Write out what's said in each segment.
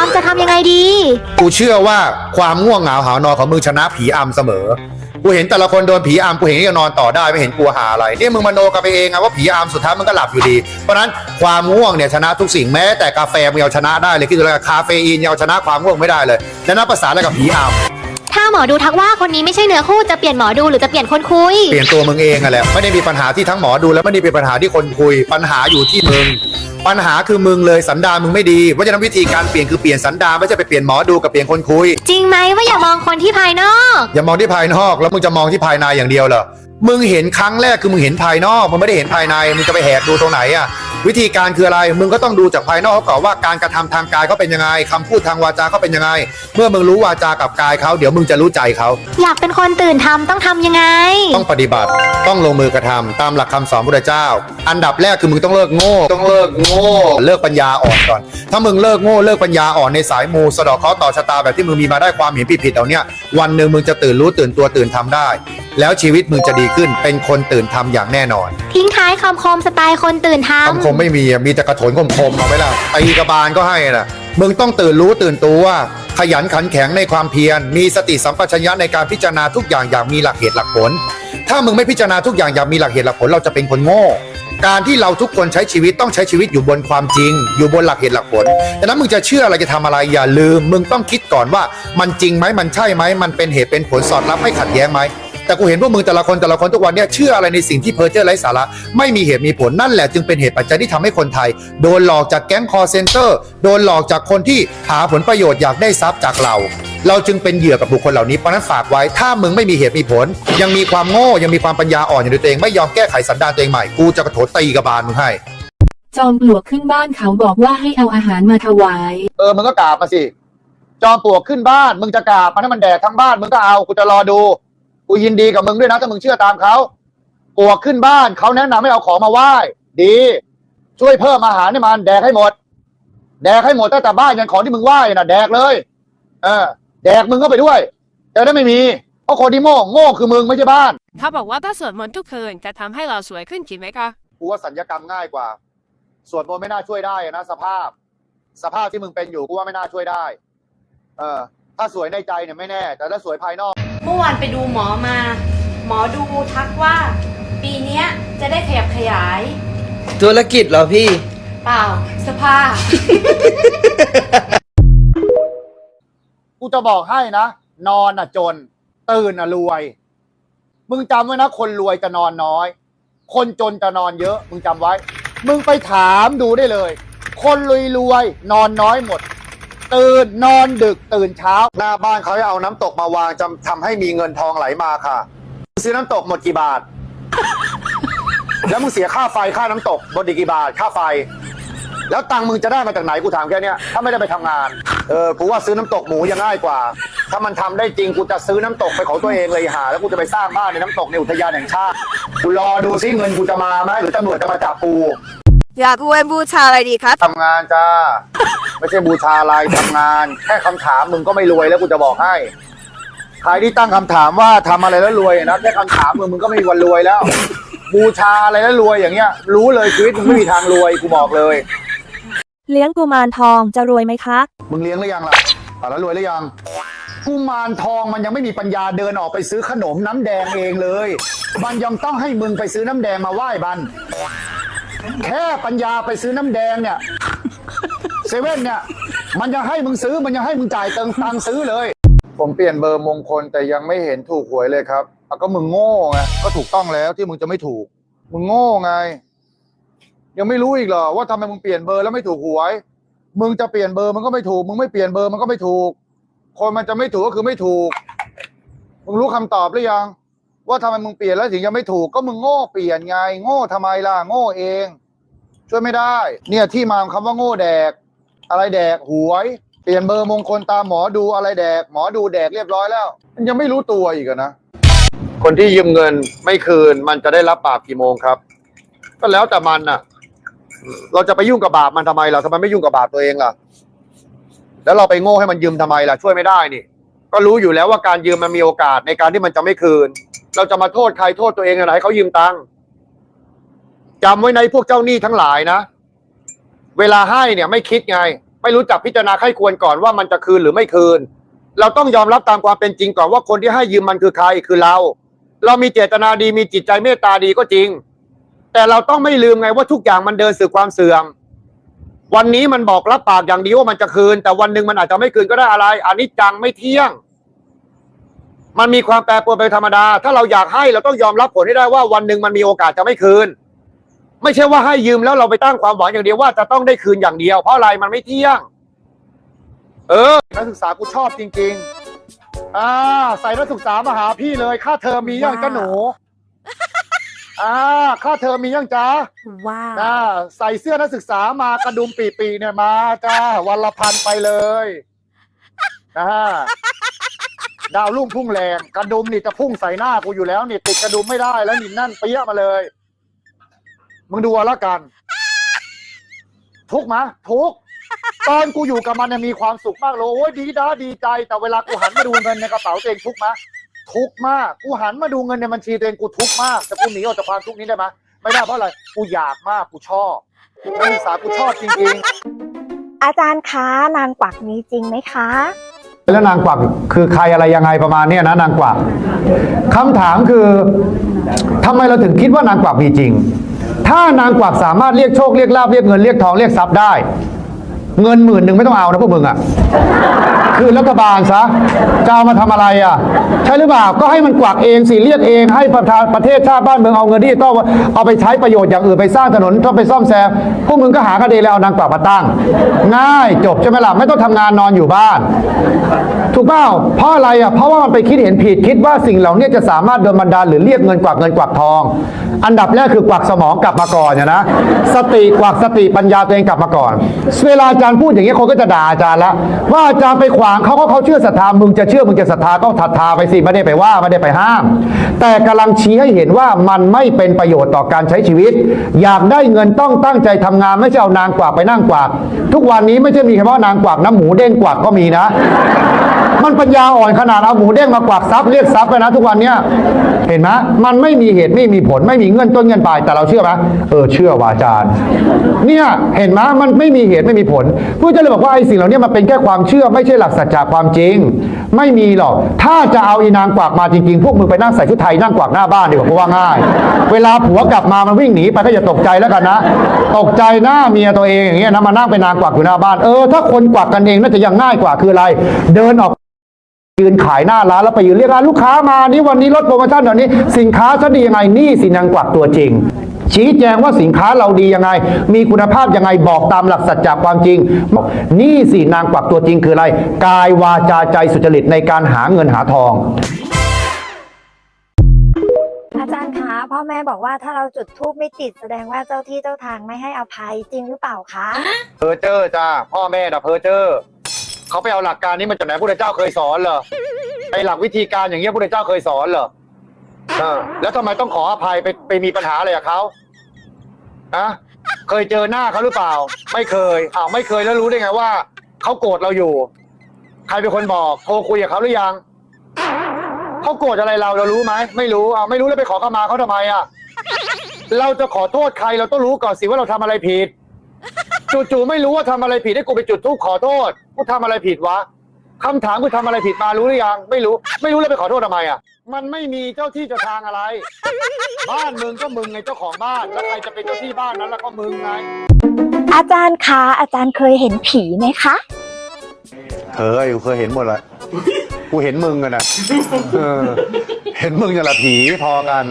อมจะทำยังไงดี กูเชื่อว่าความง่วงเหงาหานอนของมึงชนะผีอมเสมอ กูเห็นแต่ละคนโดนผีอมกูเห็นยังนอนต่อได้ไม่เห็นกลัวหาอะไรเนี่ยมึงมโนกันไปเองอะว่าผีอมสุดท้ายมันก็หลับอยู่ดี เพราะนั้นความง่วงเนี่ยชนะทุกสิ่งแม้แต่กาแฟมึงเอาชนะได้เลยคิดดูแล้วกันคาเฟอีนยังเอาชนะความง่วงไม่ได้เลยแล้วนับภาษาอะไรกับผีอัม หมอดูทักว่าคนนี้ไม่ใช่เนื้อคู่จะเปลี่ยนหมอดูหรือจะเปลี่ยนคนคุย เปลี่ยนตัวมึงเองอะแหละไม่ได้มีปัญหาที่ทั้งหมอดูแล้วไม่ได้มีปัญหาที่คนคุย ปัญหาอยู่ที่มึง ปัญหาคือมึงเลยสันดานมึงไม่ดีเพราะฉะนั้นวิธีการเปลี่ยนคือเปลี่ยนสันดานไม่ใช่ไปเปลี่ยนหมอดูกับเปลี่ยนคนคุย จริงไหมว่าอย่ามองคนที่ภายนอก อย่ามองที่ภายนอกแล้วมึงจะมองที่ภายในอย่างเดียวเหรอมึงเห็นครั้งแรกคือมึงเห็นภายนอก มึงไม่ได้เห็นภายในมึงจะไปแหกดูตรงไหนอะ วิธีการคืออะไร มึงก็ต้องดูจากภายนอกเขาก่อนว่าการกระทำทางกายเขาเป็นยังไงคำพูดทางวาจาเขาเป็นยังไง เมื่อมึงรู้วาจากับกายเขาเดี๋ยวมึงจะรู้ใจเขา อยากเป็นคนตื่นทำต้องทำยังไง ต้องปฏิบัติ ต้องลงมือกระทำตามหลักคำสอนพระเจ้า อันดับแรกคือมึงต้องเลิกโง่ ต้องเลิกโง่ เลิกปัญญาอ่อนก่อน ถ้ามึงเลิกโง่เลิกปัญญาอ่อนในสายมูสะเดอกเคราะห์ต่อชะตาแบบที่มึงมีมาได้ความเห็นผิดๆเอาเนี่ยวันหนึ่งมึงจะตื่นรู้ตื่นตัวตื่นทำได้ แล้วชีวิตมึงจะดีขึ้น เป็นคนตื่นทำอย่างแน่นอน ทิ้งท้ายคำคมสไตล์คนตื่นทคำคมไม่มีอะมีแต่กระโถนคมๆเอาไว้ล่ะตีกระบาลก็ให้น่ะมึงต้องตื่นรู้ตื่นตัว ขยันขันแข็งในความเพียร มีสติสัมปชัญญะในการพิจารณาทุกอย่างอย่างมีหลักเหตุหลักผล ถ้ามึงไม่พิจารณาทุกอย่างอย่างมีหลักเหตุหลักผลเราจะเป็นคนโง่ การที่เราทุกคนใช้ชีวิตต้องใช้ชีวิตอยู่บนความจริง อยู่บนหลักเหตุหลักผลดังนั้นมึงจะเชื่ออะไรจะทำอะไรอย่าลืม มึงต้องคิดก่อนว่ามันจริงไหมมันใช่ไหมมันเป็นเหตุเป็นผลสอดรับไม่ขัดแย้งไหม แต่กูเห็นพวกมึงแต่ละคนแต่ละคนทุกวันเนี่ยเชื่ออะไรในสิ่งที่เพ้อเจ้อไร้สาระไม่มีเหตุมีผลนั่นแหละจึงเป็นเหตุปัจจัยที่ทำให้คนไทย โดนหลอกจากแก๊งคอร์เซนเตอร์โดนหลอกจากคนที่หาผลประโยชน์อยากได้ทรัพย์จากเรา เราจึงเป็นเหยื่อกับบุคคลเหล่านี้เพราะฉะนั้นฝากไว้ถ้ามึงไม่มีเหตุมีผล ยังมีความโง่ยังมีความปัญญาอ่อนอยู่ในตัวเองไม่ยอมแก้ไขสันดานตัวเองใหม่กูจะกระโถนตีกระบาลมึงให้จอมปลวกขึ้นบ้านเขาบอกว่าให้เอาอาหารมาถวาย เออมึงก็กราบมาสิ จอมปลวกขึ้นบ้าน มึงจะกราบมันให้มันแดกทั้งบ้าน มึงก็เอา กูจะรอดู กูยินดีกับมึงด้วยนะถ้ามึงเชื่อตามเขาปลวกขึ้นบ้านเขาแนะนำให้เอาของมาไหว้ดี ช่วยเพิ่มอาหารให้มันแดกให้หมด แดกให้หมดตั้งแต่บ้านยันของที่มึงไหว้น่ะแดกเลย เออ แดกมึงก็ไปด้วยจะได้ไม่มีเพราะคนที่โง่โง่คือมึงไม่ใช่บ้านเขาบอกว่าถ้าสวดมนต์ทุกคืนจะทำให้เราสวยขึ้นจริงไหมคะกูว่าสัญญกรรมง่ายกว่าส่วนมนต์ไม่น่าช่วยได้อะนะสภาพ สภาพที่มึงเป็นอยู่กูว่าไม่น่าช่วยได้ เออถ้าสวยในใจเนี่ยไม่แน่ แต่ถ้าสวยภายนอกเมื่อวานไปดูหมอมา หมอดูทักว่า ปีเนี้ยจะได้ขยับขยาย ธุรกิจเหรอพี่ เปล่าเสื้อผ้ากูจะบอกให้นะ นอนอะจน ตื่นอะรวย มึงจำไว้นะ คนรวยจะนอนน้อย คนจนจะนอนเยอะ มึงจำไว้ มึงไปถามดูได้เลย คนรวยรวยๆนอนน้อยหมด ตื่นนอนดึกตื่นเช้า หน้าบ้านเขาให้เอาน้ำตกมาวางจำทำให้มีเงินทองไหลมาค่ะซื้อน้ำตกหมดกี่บาท แล้วมึงเสียค่าไฟค่าน้ำตกหมดอีกกี่บาทค่าไฟ แล้วตังค์มึงจะได้มาจากไหนกูถามแค่เนี้ยถ้าไม่ได้ไปทำงานเออกูว่าซื้อน้ำตกหมูยังง่ายกว่า ถ้ามันทำได้จริงกูจะซื้อน้ำตกไปของตัวเองเลยหา แล้วกูจะไปสร้างบ้านในน้ำตกในอุทยานแห่งชาติกูรอดูซิเงินกูจะมาไหมหรือตำรวจจะมาจับกูอยากรวยบูชาอะไรดีครับทำงานจ้า ไม่ใช่บูชาอะไรทำงาน แค่คำถามมึงก็ไม่รวยแล้วกูจะบอกให้ใครที่ตั้งคำถามว่าทำอะไรแล้วรวยนะแค่คำถามมึงมึงก็ไม่มีวันรวยแล้ว บูชาอะไรแล้วรวยอย่างเงี้ย รู้เลยชีวิตมึงไม่มีทางรวยกูบอกเลย เลี้ยงกุมารทองจะรวยไหมคะ มึงเลี้ยงหรือยังล่ะอะแล้วรวยหรือยัง กุมารทองมันยังไม่มีปัญญาเดินออกไปซื้อขนมน้ำแดงเองเลย มันยังต้องให้มึงไปซื้อน้ำแดงมาไหว้บัน แค่ปัญญาไปซื้อน้ำแดงเนี่ย เซเว่นเนี่ย มันยังให้มึงซื้อมันยังให้มึงจ่ายเติงตังค์ซื้อเลย ผมเปลี่ยนเบอร์มงคลแต่ยังไม่เห็นถูกหวยเลยครับอะก็มึงโง่ไงก็ถูกต้องแล้วที่มึงจะไม่ถูก มึงโง่ไง ยังไม่รู้อีกเหรอว่าทำไมมึงเปลี่ยนเบอร์แล้วไม่ถูกหวย มึงจะเปลี่ยนเบอร์มันก็ไม่ถูก มึงไม่เปลี่ยนเบอร์มันก็ไม่ถูก คนมันจะไม่ถูกก็คือไม่ถูก มึงรู้คำตอบหรือยัง ว่าทำไมมึงเปลี่ยนแล้วถึงยังไม่ถูก ก็มึงโง่เปลี่ยนไง โง่ทำไมล่ะโง่เอง ช่วยไม่ได้ เนี่ยที่มาของคำว่าโง่แดก อะไรแดกหวย เปลี่ยนเบอร์มงคลตามหมอดูอะไรแดก หมอดูแดกเรียบร้อยแล้ว มันยังไม่รู้ตัวอีกอะนะ คนที่ยืมเงินไม่คืน มันจะได้รับบาปกี่โมงครับ ก็แล้วแต่มันน่ะ เราจะไปยุ่งกับบาปมันทำไมล่ะทำไมไม่ยุ่งกับบาปตัวเองล่ะ แล้วเราไปโง่ให้มันยืมทำไมล่ะ ช่วยไม่ได้นี่ ก็รู้อยู่แล้วว่าการยืมมันมีโอกาสในการที่มันจะไม่คืน เราจะมาโทษใครโทษตัวเองอะไรให้เขายืมตังค์จำไว้ในพวกเจ้าหนี้ทั้งหลายนะ เวลาให้เนี่ยไม่คิดไง ไม่รู้จักพิจารณาไข้ควรก่อนว่ามันจะคืนหรือไม่คืน เราต้องยอมรับตามความเป็นจริงก่อนว่าคนที่ให้ยืมมันคือใครคือเรา เรามีเจตนาดีมีจิตใจเมตตาดีก็จริง แต่เราต้องไม่ลืมไงว่าทุกอย่างมันเดินสู่ความเสื่อม วันนี้มันบอกรับปากอย่างดีวว่ามันจะคืน แต่วันหนึ่งมันอาจจะไม่คืนก็ได้อะไรอันนี้จังไม่เที่ยง มันมีความแปรปรวนเป็นธรรมดา ถ้าเราอยากให้เราต้องยอมรับผลให้ได้ว่าวันหนึ่งมันมีโอกาสจะไม่คืน ไม่ใช่ว่าให้ยืมแล้วเราไปตั้งความหวังอย่างเดียวว่าจะต้องได้คืนอย่างเดียว เพราะอะไรมันไม่เที่ยง เออนักศึกษากูชอบจริง ๆ อ่า ใส่นักศึกษามาหาพี่เลย ค่าเทอมมียังจ้าหนู อ่า ค่าเทอมมียังจ้าว้าวจ้าใส่เสื้อนักศึกษามากระดุมปีๆเนี่ยมาจ้าวันละพันไปเลยนะฮะดาวรุ่งพุ่งแรงกระดุมนี่จะพุ่งใส่หน้ากูอยู่แล้วนี่ติดกระดุมไม่ได้แล้วนี่นั่นเปี้ยมาเลย มึงดูเอาละกัน ทุกข์มะทุกข์ตอนกูอยู่กับมันเนี่ยมีความสุขมากเลยโอ้ยดีด้าดีใจ แต่เวลากูหันมาดูเงินในกระเป๋าตัวเองทุกข์มะทุกข์มากกูหันมาดูเงินในบัญชีตัวเองกูทุกข์มากแต่กูหนีออกจากความทุกข์นี้ได้ไหมไม่ได้เพราะอะไรกูอยากมากกูชอบนักศึกษากูชอบจริงๆ อาจารย์คะนางกวักมีจริงไหมคะ แล้วนางกวักคือใครอะไรยังไงประมาณเนี้ยนะนางกวักคำถามคือทำไมเราถึงคิดว่านางกวักมีจริง ถ้านางกวักสามารถเรียกโชคเรียกลาบเรียกเงินเรียกทองเรียกทรัพย์ได้ เงินหมื่นหนึ่งไม่ต้องเอานะพวกมึงอะ คือรัฐบาลซะจะเอามาทำอะไรอะ ใช่หรือเปล่า ก็ให้มันกวักเองสิเรียกเองให้ประธานประเทศชาติบ้านเมืองเอาเงินที่ต้องเอาไปใช้ประโยชน์อย่างอื่นไปสร้างถนนต้องไปซ่อมแซม พวกมึงก็หากันเองแล้วเอานางกวักมาตั้ง ง่ายจบใช่ไหมล่ะไม่ต้องทำงานนอนอยู่บ้าน ถูกเปล่าเพราะอะไรอะเพราะว่ามันไปคิดเห็นผิดคิดว่าสิ่งเหล่านี้จะสามารถโดนบันดาลหรือเรียกเงินกวักเงินกวักทอง อันดับแรกคือกวักสมองกลับมาก่อนเนี่ยนะ สติกวักสติปัญญาตัวเองกลับมาก่อน เวลาอาจารย์พูดอย่างนี้คนก็จะด่าอาจารย์ละว่าอาจารย์ไปขวางเขาก็เขาเชื่อศรัทธามึงจะเชื่อมึงจะศรัทธาก็ศรัทธาไปสิไม่ได้ไปว่าไม่ได้ไปห้าม แต่กำลังชี้ให้เห็นว่ามันไม่เป็นประโยชน์ต่อการใช้ชีวิต อยากได้เงินต้องตั้งใจทำงานไม่ใช่เอานางกวักไปนั่งกวักทุกวันนี้ไม่ใช่มีแค่ว่านางกวักน้ำหมูเด้งกวักก็มีนะ มันปัญญาอ่อนขนาดเอาหมูเด้งมากวักทรัพย์เรียกทรัพย์เลยนะ ทุกวันเนี้ย เห็นไหมมันไม่มีเหตุไม่มีผลไม่มีเงื่อนต้นเงื่อนปลายแต่เราเชื่อไหมเออเชื่อว่าอาจารย์ เนี่ยเห็นไหมมันไม่มีเหตุไม่มีผลผู้จะเลยบอกว่าไอ้สิ่งเหล่านี้มันเป็นแค่ความเชื่อไม่ใช่หลักสัจจะความจริง ไม่มีหรอก ถ้าจะเอาอีนางกวักมาจริงๆ พวกมึงไปนั่งใส่ชุดไทยนั่งกวักหน้าบ้านดีกว่าเพราะว่าง่าย เวลาผัวกลับมามันวิ่งหนีไปก็อย่าตกใจแล้วกันนะ ตกใจหน้าเมียตัวเองอย่างเงี้ยนะมานั่งเป็นนางกวักอยู่หน้าบ้านเออถ้าคนกวักกันเองน่าจะยังง่ายกว่าคืออะไร เดินออก ยืนขายหน้าร้านแล้วไปยืนเรียกร้านลูกค้ามานี่วันนี้ลดโปรโมชั่นเดี๋ยวนี้ สินค้าฉันดียังไงนี่สินางกวักตัวจริง ชี้แจงว่าสินค้าเราดียังไง มีคุณภาพยังไงบอกตามหลักสัจจะความจริง นี่สินางกวักตัวจริงคืออะไร กายวาจาใจสุจริตในการหาเงินหาทองอาจารย์คะพ่อแม่บอกว่าถ้าเราจุดทูบไม่ติดแสดงว่าเจ้าที่เจ้าทางไม่ให้อภัยจริงหรือเปล่าคะเพอเจอจ้าพ่อแม่น่ะเพอเจอ เขาไปเอาหลักการนี้มาจากไหนพระเจ้าเคยสอนเหรอไอหลักวิธีการอย่างเงี้ยพระเจ้าเคยสอนเหรอเออแล้วทำไมต้องขออภัยไปไปมีปัญหาอะไรกับเขาอะเคยเจอหน้าเขาหรือเปล่า ไม่เคยอ้าวไม่เคยแล้วรู้ได้ไงว่าเขาโกรธเราอยู่ ใครเป็นคนบอกโทรคุยกับเขาหรือยังเขาโกรธอะไรเราเรารู้ไหมไม่รู้อ่าไม่รู้แล้วไปขอขมาเขาทำไมอะเราจะขอโทษใครเราต้องรู้ก่อนสิว่าเราทำอะไรผิด จู่ๆไม่รู้ว่าทำอะไรผิดให้กูไปจุดธูปขอโทษกูทำอะไรผิดวะคำถามกูทำอะไรผิดมารู้หรือยัง ไม่รู้ ไม่รู้แล้วไปขอโทษทำไมอะ มันไม่มีเจ้าที่เจ้าทางอะไร บ้านมึงก็มึงไงเจ้าของบ้าน แล้วใครจะเป็นเจ้าที่บ้านนั้นแล้วก็มึงไง อาจารย์คะอาจารย์เคยเห็นผีไหมคะเคยกูเคยเห็นหมดละ กูเห็นมึงกันนะเออเห็นมึงอย่างละผีพอกัน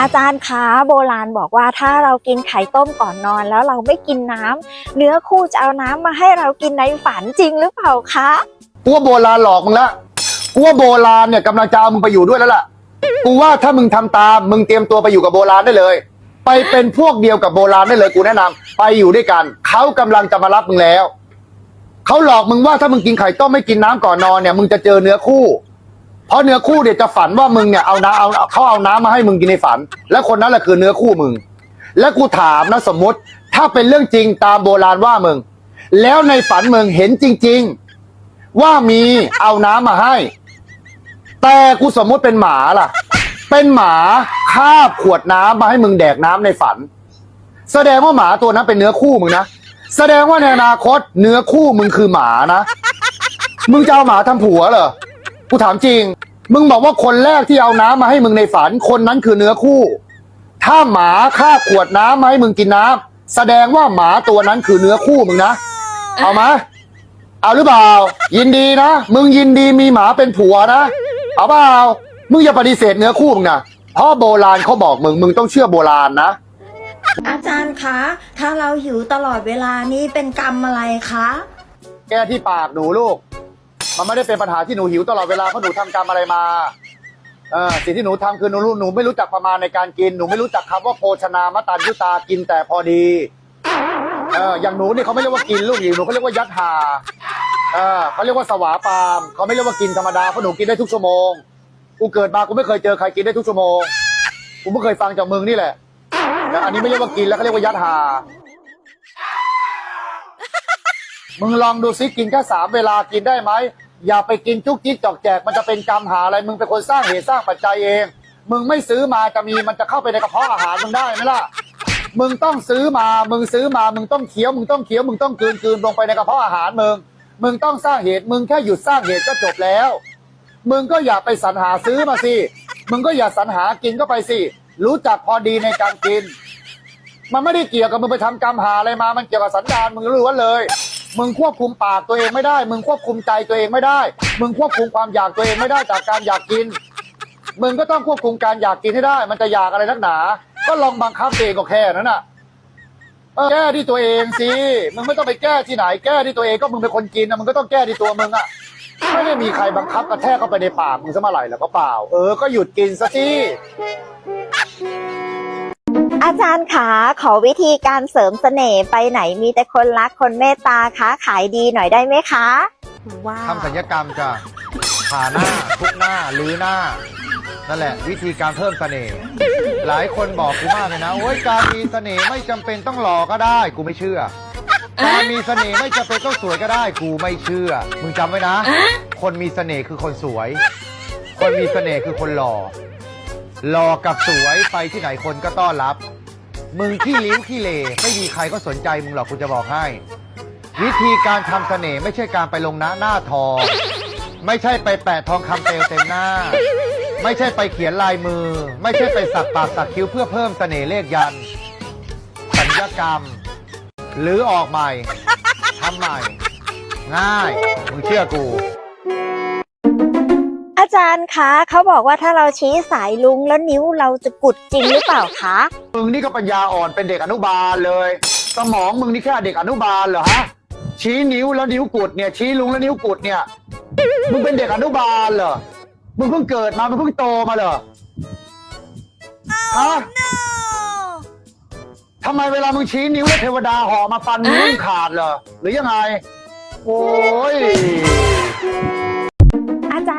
อาจารย์คะโบราณบอกว่าถ้าเรากินไข่ต้มก่อนนอนแล้วเราไม่กินน้ำเนื้อคู่จะเอาน้ำมาให้เรากินในฝันจริงหรือเปล่าคะกูว่าโบราณหลอกมึงละกูว่าโบราณเนี่ยกำลังจะเอามึงไปอยู่ด้วยแล้วล่ะกูว่าถ้ามึงทำตามมึงเตรียมตัวไปอยู่กับโบราณได้เลย ไปเป็นพวกเดียวกับโบราณได้เลยกูแนะนำไปอยู่ด้วยกันเขากำลังจะมารับมึงแล้วเขาหลอกมึงว่าถ้ามึงกินไข่ต้มไม่กินน้ำก่อนนอนเนี่ยมึงจะเจอเนื้อคู่ เพราะเนื้อคู่เดี๋ยวจะฝันว่ามึงเนี่ยเอาน้ำเอาเขาเอาน้ำมาให้มึงกินในฝัน และคนนั้นแหละคือเนื้อคู่มึง และกูถามนะสมมติ ถ้าเป็นเรื่องจริงตามโบราณว่ามึง แล้วในฝันมึงเห็นจริง ๆ ว่ามีเอาน้ำมาให้ แต่กูสมมุติเป็นหมาล่ะ เป็นหมาคาบขวดน้ำมาให้มึงแดกน้ำในฝัน แสดงว่าหมาตัวนั้นเป็นเนื้อคู่มึงนะแสดงว่าในอนาคตเนื้อคู่มึงคือหมานะ มึงจะเอาหมาทำผัวเหรอ กูถามจริง มึงบอกว่าคนแรกที่เอาน้ำมาให้มึงในฝัน คนนั้นคือเนื้อคู่ ถ้าหมาคาบขวดน้ำมาให้มึงกินน้ำแสดงว่าหมาตัวนั้นคือเนื้อคู่มึงนะ เอามาเอาหรือเปล่า ยินดีนะ มึงยินดีมีหมาเป็นผัวนะ เอาเปล่า มึงอย่าปฏิเสธเนื้อคู่มึงนะเพราะโบราณเขาบอกมึง มึงต้องเชื่อโบราณนะ อาจารย์คะ ถ้าเราหิวตลอดเวลานี้เป็นกรรมอะไรคะ แก้ที่ปากหนูลูก มันไม่ได้เป็นปัญหาที่หนูหิวตลอดเวลาเพราะหนูทำกรรมอะไรมาเออสิ่งที่หนูทำคือหนูรู้หนูไม่รู้จักประมาณในการกิน หนูไม่รู้จักคำว่าโภชนามตันยุตากินแต่พอดีเอออย่างหนูนี่เขาไม่เรียกว่ากินลูกหญิงหนูเขาเรียกว่ายัดหาเออเขาเรียกว่าสวาปามเขาไม่เรียกว่ากินธรรมดาเพราะหนูกินได้ทุกชั่วโมงกูเกิดมากูไม่เคยเจอใครกินได้ทุกชั่วโมงกูไม่เคยฟังจากมึงนี่แหละอันนี้ไม่เรียกว่ากินแล้วเขาเรียกว่ายัดหา มึงลองดูซิกินแค่สามเวลากินได้ไหม อย่าไปกินจุกจิกจอกแจกมันจะเป็นกรรมหาอะไร มึงเป็นคนสร้างเหตุสร้างปัจจัยเอง มึงไม่ซื้อมาจะมีมันจะเข้าไปในกระเพาะอาหารมึงได้ไหมล่ะ มึงต้องซื้อมา มึงซื้อมา มึงต้องเคี้ยว มึงต้องเคี้ยว มึงต้องกืนกืนลงไปในกระเพาะอาหารมึง มึงต้องสร้างเหตุ มึงแค่หยุดสร้างเหตุก็จบแล้ว มึงก็อย่าไปสรรหาซื้อมาสิ มึงก็อย่าสรรหากินก็ไปสิ รู้จักพอดีในการกิน มันไม่ได้เกี่ยวกับมึงไปทำกรรมหาอะไรมา มันเกี่ยวกับสันดานมึงรู้ว่าเลย มึงควบคุมปากตัวเองไม่ได้ มึงควบคุมใจตัวเองไม่ได้ มึงควบคุมความอยากตัวเองไม่ได้จากการอยากกิน มึงก็ต้องควบคุมการอยากกินให้ได้ มันจะอยากอะไรนักหนา ก็ลองบังคับตัวเองก็แค่นั้นน่ะแก้ที่ตัวเองสิ มึงไม่ต้องไปแก้ที่ไหน แก้ที่ตัวเองก็มึงเป็นคนกินนะมึงก็ต้องแก้ที่ตัวมึงอะ ไม่ได้มีใครบังคับกระแทกเข้าไปในปากมึงซะเมื่อไหร่แล้วก็เปล่า เออ ก็หยุดกินซะสิ อาจารย์ขาขอวิธีการเสริมเสน่ห์ไปไหนมีแต่คนรักคนเมตตาค้าขายดีหน่อยได้ไหมคะว้าวทำสัญญกรรมจ้ะผ่าหน้าทุกหน้าลื้อหน้า นั่นแหละ วิธีการเพิ่มเสน่ห์หลายคนบอกกูมากเลยนะโอ้ยการมีเสน่ห์ไม่จำเป็นต้องหล่อก็ได้กูไม่เชื่อการมีเสน่ห์ไม่จำเป็นต้องสวยก็ได้กูไม่เชื่อ มึงจำไว้นะ คนมีเสน่ห์คือคนสวย คนมีเสน่ห์คือคนหล่อหล่อกับสวยไปที่ไหนคนก็ต้อนรับ มึงขี้ลิ้วขี้เลไม่มีใครก็สนใจมึงหรอกกูจะบอกให้ วิธีการทำเสน่ห์ไม่ใช่การไปลงหน้าหน้าทอง ไม่ใช่ไปแปะทองคำเปลวเต็มหน้า ไม่ใช่ไปเขียนลายมือ ไม่ใช่ไปสักปากสักคิ้วเพื่อเพิ่มเสน่ห์เลขยันต์สัญญกรรม หรือออกใหม่ทำใหม่ ง่าย มึงเชื่อกู อาจารย์คะเขาบอกว่าถ้าเราชี้สายลุงแล้วนิ้วเราจะกุดจริงหรือเปล่าคะ มึงนี่ก็ปัญญาอ่อนเป็นเด็กอนุบาลเลย สมองมึงนี่แค่เด็กอนุบาลเหรอฮะชี้นิ้วแล้วนิ้วกุดเนี่ยชี้ลุงแล้วนิ้วกุดเนี่ย มึงเป็นเด็กอนุบาลเหรอมึงเพิ่งเกิดมามึงเพิ่งโตมาเหรอฮะทำไมเวลามึงชี้นิ้วแล้วเทวดาห่อมาฟันนิ้วมึงขาดเหรอหรือยังไง โอ้ยอ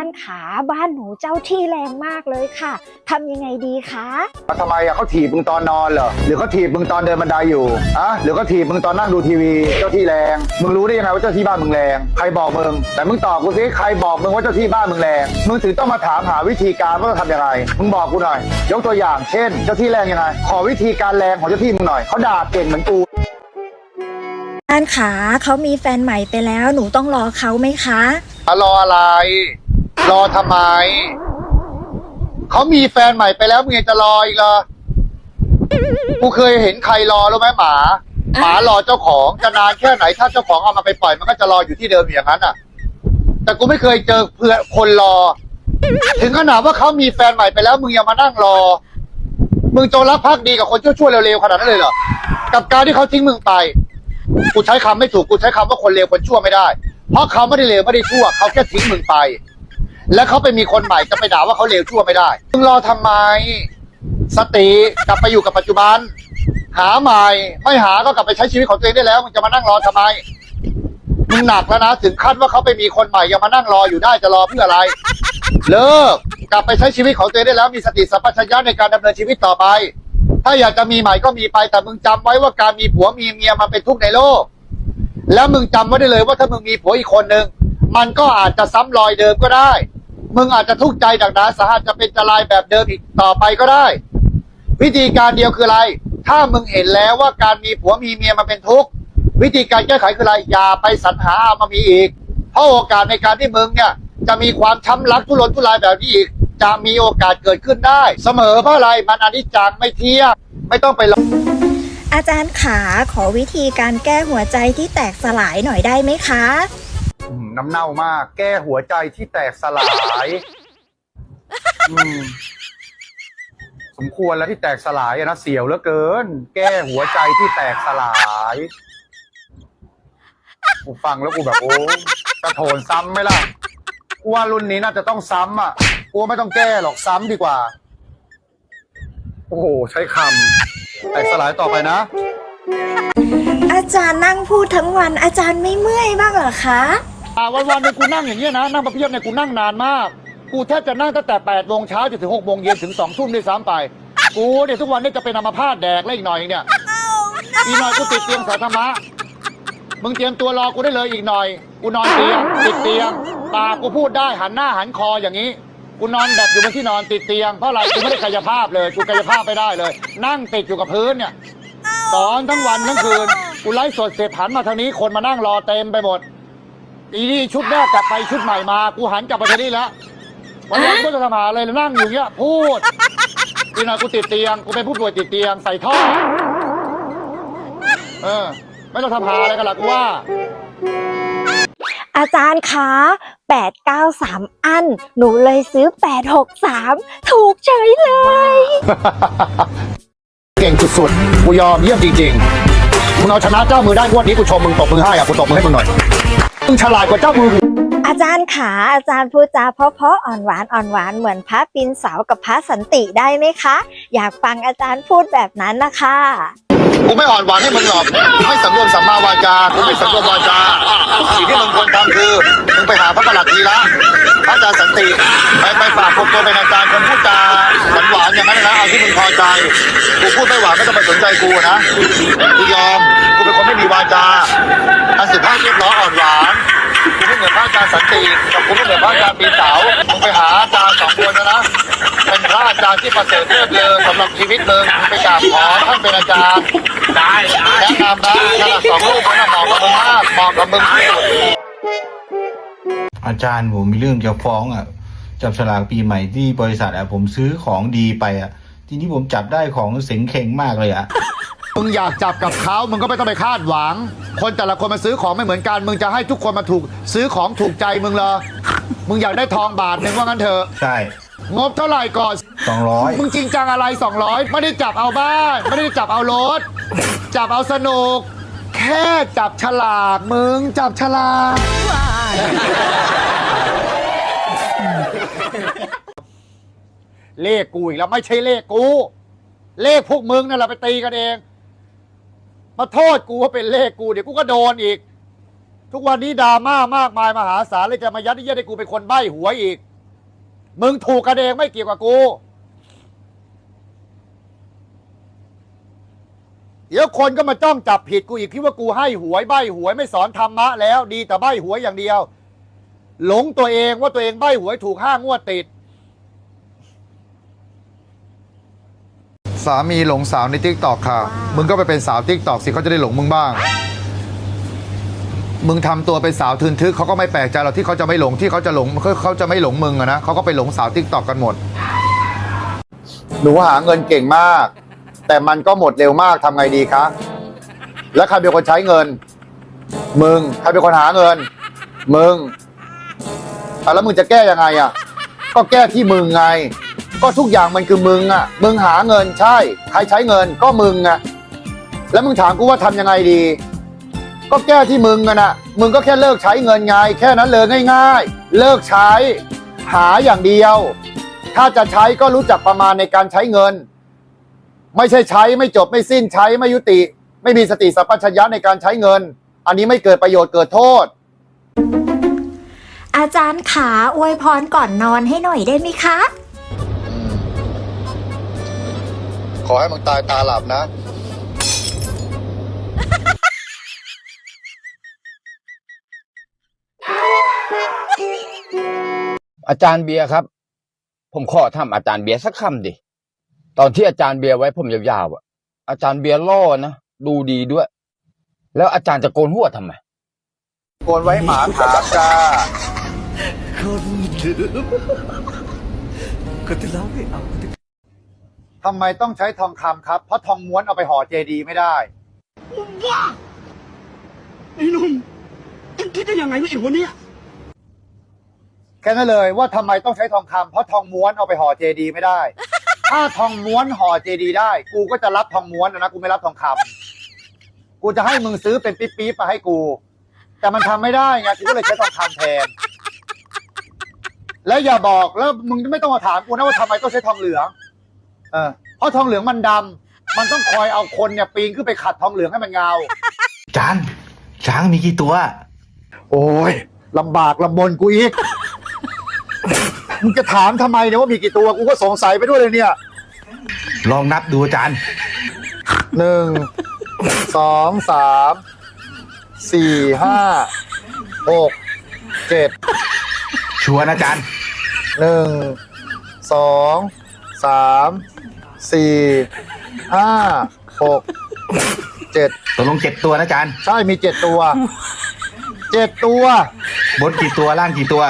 าจารย์ขาบ้านหนูเจ้าที่แรงมากเลยค่ะทำยังไงดีคะทำไมอะเขาถีบมึงตอนนอนเหรอหรือเขาถีบมึงตอนเดินบันไดอยู่อะหรือเขาถีบมึงตอนนั่งดูทีวี เจ้าที่แรง มึงรู้ได้ยังไงว่าเจ้าที่บ้านมึงแรงใครบอกมึงแต่มึงตอบกูสิใครบอกมึงว่าเจ้าที่บ้านมึงแรงมึงถึงต้องมาถามหาวิธีการว่าต้องทำยังไงมึงบอกกูหน่อย ยกตัวอย่างเช่น เจ้าที่แรงยังไงขอวิธีการแรงของเจ้าที่มึงหน่อยเขาด่าเก่งเหมือนกูอาจารย์ขาเขามีแฟนใหม่ไปแล้ว หนูต้องรอเขาไหมคะรออะไร รอทำไม เขามีแฟนใหม่ไปแล้วมึงยังจะรออีกเหรอ กูเคยเห็นใครรอรู้ไหมหมา หมารอเจ้าของจะนานแค่ไหน ถ้าเจ้าของเอามาไปปล่อยมันก็จะรออยู่ที่เดิมอย่างนั้นอะ แต่กูไม่เคยเจอเพื่อนคนรอ ถึงขนาดว่าเขามีแฟนใหม่ไปแล้ว มึงยังมานั่งรอ มึงจงรักภักดีกับคนชั่วๆเร็วๆขนาดนั้นเลยเหรอ กับการที่เขาทิ้งมึงไป กูใช้คำไม่ถูกกูใช้คำว่าคนเลวคนชั่วไม่ได้ เพราะเขาไม่ได้เลวไม่ได้ชั่วเขาแค่ทิ้งมึงไป แล้วเขาไปมีคนใหม่จะไปด่าว่าเขาเลวชั่วไม่ได้มึงรอทำไม สติกลับไปอยู่กับปัจจุบัน หาใหม่ไม่หาก็กลับไปใช้ชีวิตของตัวเองได้แล้วมึงจะมานั่งรอทำไมมึงหนักแล้วนะถึงขั้นว่าเขาไปมีคนใหม่ยังมานั่งรออยู่ได้จะรอเพื่ออะไร เลิกกลับไปใช้ชีวิตของตัวเองได้แล้วมีสติสัมปชัญญะในการดำเนินชีวิตต่อไป ถ้าอยากจะมีใหม่ก็มีไปแต่มึงจำไว้ว่าการมีผัวมีเมียมันเป็นทุกข์ในโลก แล้วมึงจำไว้ได้เลยว่าถ้ามึงมีผัวอีกคนหนึ่งมันก็อาจจะซ้ำรอยเดิมก็ได้ มึงอาจจะทุกข์ใจดักดาสาหัสจะเป็นจะลายแบบเดิมอีกต่อไปก็ได้ วิธีการเดียวคืออะไร ถ้ามึงเห็นแล้วว่าการมีผัวมีเมียมันเป็นทุกข์วิธีการแก้ไขคืออะไรอย่าไปสรรหาเอามามีอีก เพราะโอกาสในการที่มึงเนี่ย จะมีความช้ำรักทุรนทุรายแบบนี้อีก จะมีโอกาสเกิดขึ้นได้ เสมอเพราะอะไรมันอนิจจังไม่เที่ยงไม่ต้องไปรออาจารย์ขาขอวิธีการแก้หัวใจที่แตกสลายหน่อยได้ไหมคะ อืมน้ำเน่ามาก แก้หัวใจที่แตกสลายอืมสมควรแล้วที่แตกสลายอะนะเสียวเหลือเกิน แก้หัวใจที่แตกสลายกูฟังแล้วกูแบบโอ้กระโถนซ้ำไหมล่ะกูว่ารุ่นนี้น่าจะต้องซ้ำอะกูว่าไม่ต้องแก้หรอกซ้ำดีกว่า โอ้โห ใช้คำแตกสลายต่อไปนะ อาจารย์นั่งพูดทั้งวันอาจารย์ไม่เมื่อยบ้างเหรอคะ อ่าวันวันๆหนึงกูนั่งอย่างเงี้ยนะนั่งประเพียบเนี่ยกูนั่งนานมาก กูแทบจะนั่งตั้งแต่8ปดโมงเช้าจนถึง6กโมงเย็นถึง2องทุ่มด้วยซ้ำไป กูเนี่ยทุกวันนี้จะเป็นอัมพาตแดกแล้วอีกหน่อยเนี่ย อีกหน่อยกูติดเตียงสาธรรมะมึงเตรียมตัวรอกูได้เลยอีกหน่อย กูนอนเตียงติดเตียงปากกูพูดได้หันหน้าหันคออย่างนี้ กูนอนแบบอยู่บนที่นอนติดเตียงเพราะอะไรกูไม่ได้กายภาพเลยกูกายภาพไม่ได้เลย นั่งติดอยู่กับพื้นเนี่ยสอนทั้งวันทั้งคืนกูไลฟ์สดเสร็จหันมาทางนี้คนมานั่งรอเต็มไปหมด อีนี่ชุดแรกกลับไปชุดใหม่มา กูหันกลับมาทางนี้แล้ววันวันๆก็จะทำหาอะไรแล้วนั่งอยู่เงี้ย พูดอีน่อยกูติดเตียง กูเป็นผู้ป่วยติดเตียงใส่ท่อ เออ ไม่ต้องทำหาอะไรกันหรอกกูว่า อาจารย์คะ893 อัน หนูเลยซื้อ 863 ถูกเฉยเลย เก่งสุดๆ กูยอมเยี่ยมจริงๆ มึงเอาชนะเจ้ามือได้งวดนี้กูชมมึงตบมือให้อะกูตบมือให้มึงหน่อย มึงฉลาดกว่าเจามือาจารย์ขาอาจารย์พูดจาเพราะๆอ่อนหวานอ่อนหวานเหมือนพระปินเสากับพระสันติได้ไหมคะ อยากฟังอาจารย์พูดแบบนั้นนะคะกูไม่อ่อนหวานให้มึงหรอกกูไม่สำรวมสัมมาวาจากูไม่สำรวมวาจาสิ่งที่มึงควรทำคือมึงไปหาพระประหลัดทีละพระอาจารย์สันติไปไปฝากคนตัวเป็นอาจารย์คนพูดจาหวานหวานๆอย่างนั้นนะเอาที่มึงพอใจกูพูดไม่หวานไม่ต้องมาสนใจกูนะกูยอมกูเป็นคนไม่มีวาจาอันสุภาพเรียบร้อยอ่อนหวานกูไม่เหมือนพระอาจารย์สันติกับกูไม่เหมือนพระอาจารย์ปีเสามึงไปหาอาจารย์สองคนนะนะเป็นพระอาจารย์ที่ประเสริฐเลิศเลอสำหรับชีวิตมึงมึงไปกราบขอท่านเป็นอาจารย์ได้แนะนำนะขนาดสองรูปมันนะเหมาะกับมึงมากเหมาะกับมึงที่สุดอาจารย์ผมมีเรื่องจะฟ้องอะจับฉลากปีใหม่ที่บริษัทอะผมซื้อของดีไปอะทีนี้ผมจับได้ของเสงเข่งมากเลยอะ มึงอยากจับกับเขามึงก็ไม่ต้องไปคาดหวัง คนแต่ละคนมาซื้อของไม่เหมือนกัน มึงจะให้ทุกคนมาถูกซื้อของถูกใจมึงเหรอมึงอยากได้ทองบาทหนึ่งว่างั้นเถอะใช่งบเท่าไหร่ก่อนสองร้อยมึงจริงจังอะไร 200 ไม่ได้จับเอาบ้าน ไม่ได้จับเอารถ จับเอาสนุก แค่จับฉลากมึงจับฉลากเลขกูอีกแล้วไม่ใช่เลขกู เลขพวกมึงนั่นแหละไปตีกันเอง มาโทษกูว่าเป็นเลขกูเดี๋ยวกูก็โดนอีก ทุกวันนี้ดราม่ามากมายมหาศาลเลยจะมายัดเยียดให้กูเป็นคนใบ้หวยอีก มึงถูกกันเองไม่เกี่ยวกับกู เดี๋ยวคนก็มาจ้องจับผิดกูอีกคิดว่ากูให้หวยใบ้หวยไม่สอนธรรมะแล้ว ดีแต่ใบ้หวยอย่างเดียว หลงตัวเองว่าตัวเองใบ้หวยถูกห้างวดติด สามีหลงสาวในทิกตอกค่ะ มึงก็ไปเป็นสาวทิกตอกสิเขาจะได้หลงมึงบ้าง มึงทำตัวเป็นสาวทึนทึกเขาก็ไม่แปลกใจหรอกที่เขาจะไม่หลงที่เขาจะหลงเขาเขาจะไม่หลงมึงอะนะเขาก็ไปหลงสาวทิกตอกกันหมด หนูหาเงินเก่งมาก แต่มันก็หมดเร็วมากทำไงดีคะ แล้วใครเป็นคนใช้เงิน มึงใครเป็นคนหาเงิน มึงอะแล้วมึงจะแก้ยังไงอะ ก็แก้ที่มึงไง ก็ทุกอย่างมันคือมึงอะ มึงหาเงินใช่ ใครใช้เงินก็มึงอะ แล้วมึงถามกูว่าทำยังไงดี ก็แก้ที่มึงอะนะมึงก็แค่เลิกใช้เงินไง แค่นั้นเลยง่าย ๆ เลิกใช้ หาอย่างเดียว ถ้าจะใช้ก็รู้จักประมาณในการใช้เงิน ไม่ใช่ใช้ไม่จบไม่สิ้นใช้ไม่ยุติ ไม่มีสติสัมปชัญญะในการใช้เงิน อันนี้ไม่เกิดประโยชน์เกิดโทษอาจารย์ขาอวยพรก่อนนอนให้หน่อยได้ไหมคะ ขอให้มึงตายตาหลับนะอาจารย์เบียร์ครับ ผมขอทำอาจารย์เบียร์สักคำดิ ตอนที่อาจารย์เบียร์ไว้ผมยาวๆอะ อาจารย์เบียร์ล่อนะ ดูดีด้วย แล้วอาจารย์จะโกนหัวทำไม โกนไว้หมาถามจ้า ทำไมต้องใช้ทองคำครับ เพราะทองม้วนเอาไปห่อเจดีย์ไม่ได้ไอ้หนุ่มเอ็งคิดได้ยังไงวะไอ้หัวเนี้ยแค่นั้นเลยว่าทำไมต้องใช้ทองคำเพราะทองม้วนเอาไปห่อเจดีย์ไม่ได้ ถ้าทองม้วนห่อเจดีย์ได้ กูก็จะรับทองม้วนนะ กูไม่รับทองคำกูจะให้มึงซื้อเป็นปิ๊บๆมาให้กู แต่มันทำไม่ได้ไงกูก็เลยใช้ทองคำแทน แล้วอย่าบอกแล้วมึงไม่ต้องมาถามกูนะว่าทำไมต้องใช้ทองเหลือง เออเพราะทองเหลืองมันดำมันต้องคอยเอาคนเนี่ยปีนขึ้นไปขัดทองเหลืองให้มันเงา จานช้างมีกี่ตัว โอ้ยลำบากลำบนกูอีก มึงจะถามทำไมเนี่ยว่ามีกี่ตัวกูก็สงสัยไปด้วยเลยเนี่ยลองนับดูอาจารย์ หนึ่งสองสามสี่ห้าหกเจ็ด ชัวร์นะอาจารย์ หนึ่งสอง สามสี่ห้าหกเจ็ดตกลงเจ็ดตัวนะอาจารย์ใช่มีเจ็ดตัวเจ็ดตัวบนกี่ตัวล่างกี่ตัว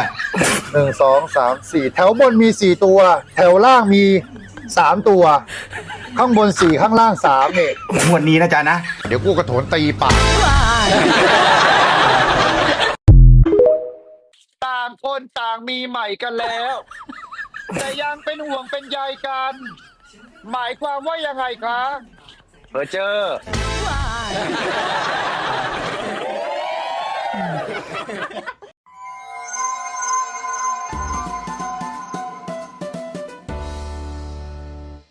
หนึ่งสองสามสี่แถวบนมีสี่ตัว แถวล่างมีสามตัว ข้างบนสี่ข้างล่างสามเนี่ยงวดนี้นะอาจารย์นะ เดี๋ยวกูกระโถนตีปากต่างคนต่างมีใหม่กันแล้ว แต่ยังเป็นห่วงเป็นใยกัน หมายความว่ายังไงคะเพอเจอ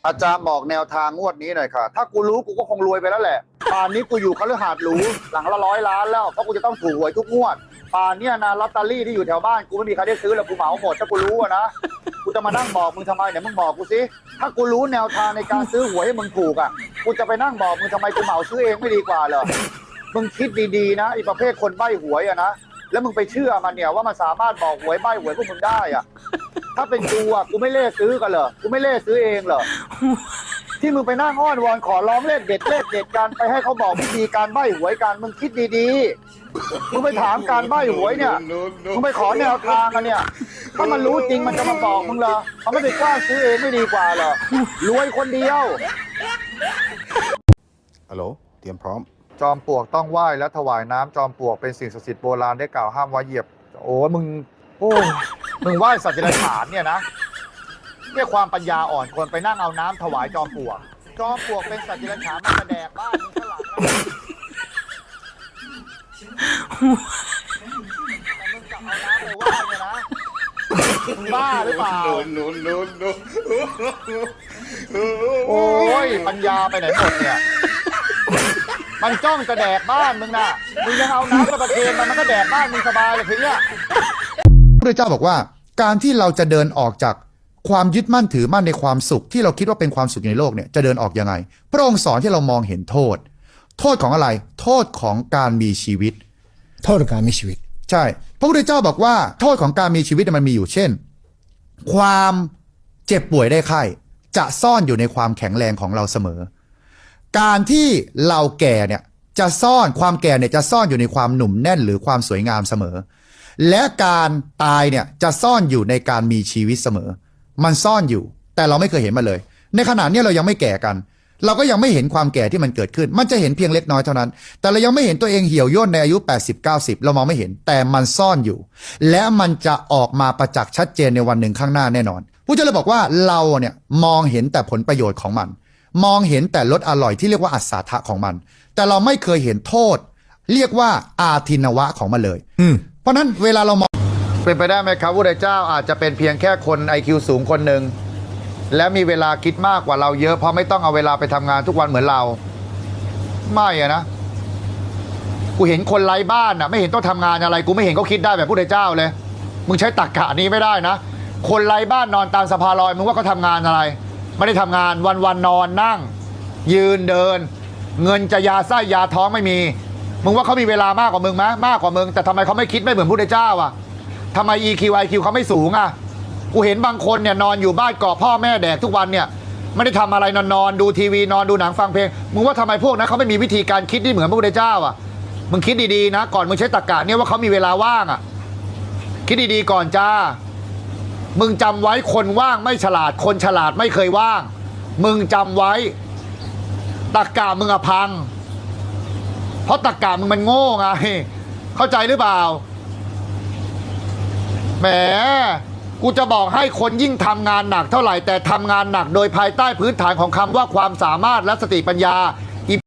อาจารย์บอกแนวทางงวดนี้หน่อยค่ะ ถ้ากูรู้กูก็คงรวยไปแล้วแหละป่านนี้กูอยู่คฤหาสน์หรูหลังละร้อยล้านแล้ว เพราะกูจะต้องถูกหวยทุกงวด ป่านเนี้ยนะลอตเตอรี่ที่อยู่แถวบ้านกูไม่มีใครได้ซื้อแล้วกูเหมาหมดถ้ากูรู้อะนะกูจะมานั่งบอกมึงทำไมเนี่ยมึงบอกกูสิถ้ากูรู้แนวทางในการซื้อหวยให้มึงถูกอะกูจะไปนั่งบอกมึงทำไมกูเหมาซื้อเองไม่ดีกว่าเหรอมึงคิดดีๆนะไอีประเภทคนใบ้หวยอะนะแล้วมึงไปเชื่อมันเนี่ยว่ามันสามารถบอกหวยใบ้หวยพวกมึงได้อะ ถ้าเป็นกูอะกูไม่เล่ซื้อกันเหรอกูไม่เล่ซื้อเองเหรอที่มึงไปนั่งอ้อนวอนขอร้องเลขเด็ดเลขเด็ดกันไปให้เขาบอกวิธีการใบ้หวยกันมึงคิดดีๆ มึงไปถามการใบ้หวยเนี่ย มึงไปขอแนวทางกันเนี่ย ถ้ามันรู้จริงมันจะมาบอกมึงเหรอมันไม่ไปกว้านซื้อเองไม่ดีกว่าเหรอ รวยคนเดียว ฮัลโหล เตรียมพร้อม จอมปลวกต้องไหว้และถวายน้ำจอมปลวกเป็นสิ่งศักดิ์สิทธิ์โบราณได้กล่าวห้ามไว้เหยียบ โอ้ยมึง โอ้ยมึงไหว้สัตว์เดรัจฉานเนี่ยนะเนี่ยความปัญญาอ่อนควรไปนั่งเอาน้ำถวายจอมปลวก จอมปลวกเป็นสัตว์เดรัจฉานมันจะแดกบ้านมึงข้างหลังนะ แต่มึงกลับเอาน้ำไปไหว้เนี่ยนะมึงบ้าหรือเปล่าโอ้ยปัญญาไปไหนหมดเนี่ย มันจ้องจะแดกบ้านมึงน่ะ มึงยังเอาน้ำกระประเคนมันมันก็แดกบ้านมึงสบายเลยทีเนี้ยพระเจ้าบอกว่า การที่เราจะเดินออกจากความยึดมั่นถือมั่นในความสุขที่เราคิดว่าเป็นความสุขในโลกเนี่ยจะเดินออกยังไง พระองค์สอนที่เรามองเห็นโทษ โทษของอะไร โทษของการมีชีวิต โทษของการมีชีวิต ใช่ พระพุทธเจ้าบอกว่า โทษของการมีชีวิตมันมีอยู่เช่น ความเจ็บป่วยได้ไข้จะซ่อนอยู่ในความแข็งแรงของเราเสมอ การที่เราแก่เนี่ยจะซ่อนความแก่เนี่ยจะซ่อนอยู่ในความหนุ่มแน่นหรือความสวยงามเสมอ และการตายเนี่ยจะซ่อนอยู่ในการมีชีวิตเสมอ มันซ่อนอยู่ แต่เราไม่เคยเห็นมันเลย ในขณะนี้เรายังไม่แก่กัน เราก็ยังไม่เห็นความแก่ที่มันเกิดขึ้น มันจะเห็นเพียงเล็กน้อยเท่านั้น แต่เรายังไม่เห็นตัวเองเหี่ยวย่นในอายุ 80 90 เรามองไม่เห็น แต่มันซ่อนอยู่ และมันจะออกมาประจักษ์ชัดเจนในวันหนึ่งข้างหน้าแน่นอน ผู้เจริญบอกว่าเราเนี่ยมองเห็นแต่ผลประโยชน์ของมัน มองเห็นแต่รสอร่อยที่เรียกว่าอัศทะของมัน แต่เราไม่เคยเห็นโทษ เรียกว่าอาทินวะของมันเลย เพราะฉะนั้นเวลาเรามองเป็นไปได้ไหมครับพระพุทธเจ้าอาจจะเป็นเพียงแค่คน IQ สูงคนหนึ่ง และมีเวลาคิดมากกว่าเราเยอะเพราะไม่ต้องเอาเวลาไปทำงานทุกวันเหมือนเรา ไม่อะนะ กูเห็นคนไร้บ้านอะไม่เห็นต้องทำงานอะไร กูไม่เห็นเขาคิดได้แบบพระพุทธเจ้าเลย มึงใช้ตรกกะนี้ไม่ได้นะ คนไร้บ้านนอนตามสะพานลอย มึงว่าเขาทำงานอะไร ไม่ได้ทำงานวันวันนอนนั่ง ยืนเดิน เงินจะยาไส้ยาท้องไม่มี มึงว่าเขามีเวลามากกว่ามึงไหมมากกว่ามึงแต่ทำไมเขาไม่คิดไม่เหมือนพระพุทธเจ้าอะทำไม EQ IQ เขาไม่สูงอะ กูเห็นบางคนเนี่ยนอนอยู่บ้านกอบพ่อแม่แดกทุกวันเนี่ยไม่ได้ทำอะไรนอนนอนดูทีวีนอนดูหนังฟังเพลงมึงว่าทำไมพวกนั้นเขาไม่มีวิธีการคิดที่เหมือนพระพุทธเจ้าอะมึงคิดดีๆนะ ก่อนมึงใช้ตรรกะเนี่ยว่าเขามีเวลาว่างอะ คิดดีๆก่อนจ้า มึงจำไว้คนว่างไม่ฉลาดคนฉลาดไม่เคยว่าง มึงจำไว้ตรรกะมึงอะพัง เพราะตรรกะมึงมันโง่ไงเข้าใจหรือเปล่าแหม กูจะบอกให้คนยิ่งทำงานหนักเท่าไหร่แต่ทำงานหนักโดยภายใต้พื้นฐานของคำว่าความสามารถและสติปัญญา